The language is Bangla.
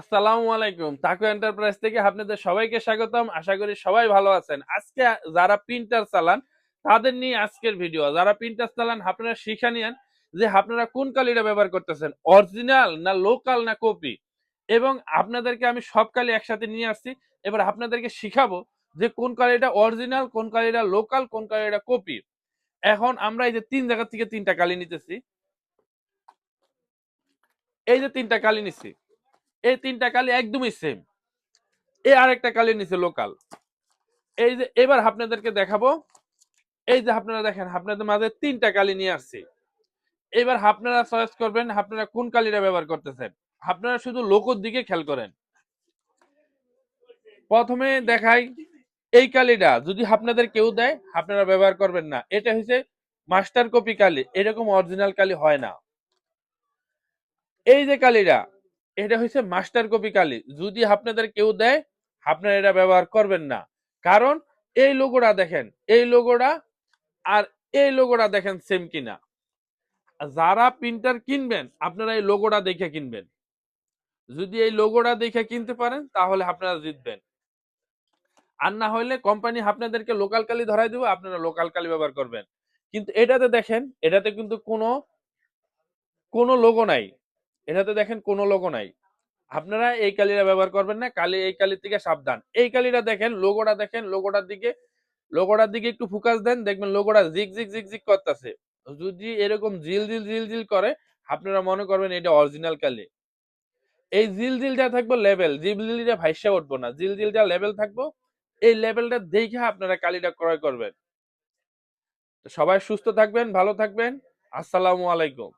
আসসালামু আলাইকুম, তাকু এন্টারপ্রাইজ থেকে আপনাদের সবাইকে স্বাগতম। আশা করি সবাই ভালো আছেন। আজকে যারা প্রিন্টার চালান, তাদের নিয়ে আজকের ভিডিও। যারা প্রিন্টার চালান, আপনারা শিখা নিয়েন যে আপনারা কোন কালিটা ব্যবহার করতেছেন, অরিজিনাল না লোকাল না কপি? এবং আপনাদেরকে আমি সব কালি একসাথে নিয়ে আসছি। এবার আপনাদেরকে শিখাবো যে কোন কালিটা অরিজিনাল, কোন কালিটা লোকাল, কোন কালিটা কপি। এখন আমরা এই যে তিন জায়গা থেকে তিনটা কালি নিতেছি। এই যে তিনটা কালি নিছি। এই তিনটা কালি একদমই সেম এই আরেকটা কালি নিচে লোকাল এই যে, এবার আপনাদেরকে দেখাবো। এই যে আপনারা দেখেন, আপনাদের মাঝে তিনটা কালি নিয়ে আসছি। এবার আপনারা চয়েস করবেন, আপনারা কোন কালিটা ব্যবহার করতেছেন? আপনারা শুধু লোকর দিকে খেয়াল করেন। প্রথমে দেখাই এই কালিটা। যদি আপনাদের কেউ দেয়, আপনারা ব্যবহার করবেন না। এটা হচ্ছে মাস্টার কপি কালি। এরকম অরিজিনাল কালি হয় না। এই যে কালিটা এটা হচ্ছে মাস্টার কপি কালি। যদি আপনাদের কেউ দেয়, আপনারা এটা ব্যবহার করবেন না। কারণ এই লোগোটা দেখেন, এই লোগোটা আর এই লোগোটা দেখেন সেম কিনা। যারা প্রিন্টার কিনবেন, আপনারা এই লোগোটা দেখে কিনবেন। যদি এই লোগোটা দেখে কিনতে পারেন, তাহলে আপনারা জিতবেন। আর না হলে কোম্পানি আপনাদেরকে লোকাল কালি ধরাই দেবো, আপনারা লোকাল কালি ব্যবহার করবেন। কিন্তু এটাতে দেখেন, এটাতে কিন্তু কোনো কোনো লোগো নাই। এটাতে দেখেন কোনো লোগো নাই। আপনারা এই কালিটা ব্যবহার করবেন না, কালি এই কালির থেকে সাবধান। এই কালিটা দেখেন লোগোটা দেখেন লোগোটার দিকে লোগোটার দিকে একটু ফোকাস দেন, দেখবেন লোগোটা জিগ জিগ জিগ জিগ করতেছে। যদি এরকম জিল জিল জিল জিল করে, আপনারা মনে করবেন এটা অরিজিনাল কালি। এই জিল জিলটা থাকব লেভেল জিল জিলটা ভাইসা উঠবো না। জিল জিলটা লেভেল থাকব, এই লেভেলটা দেখে আপনারা কালিটা ক্রয় করবেন। সবাই সুস্থ থাকবেন, ভালো থাকবেন। আসসালামু আলাইকুম।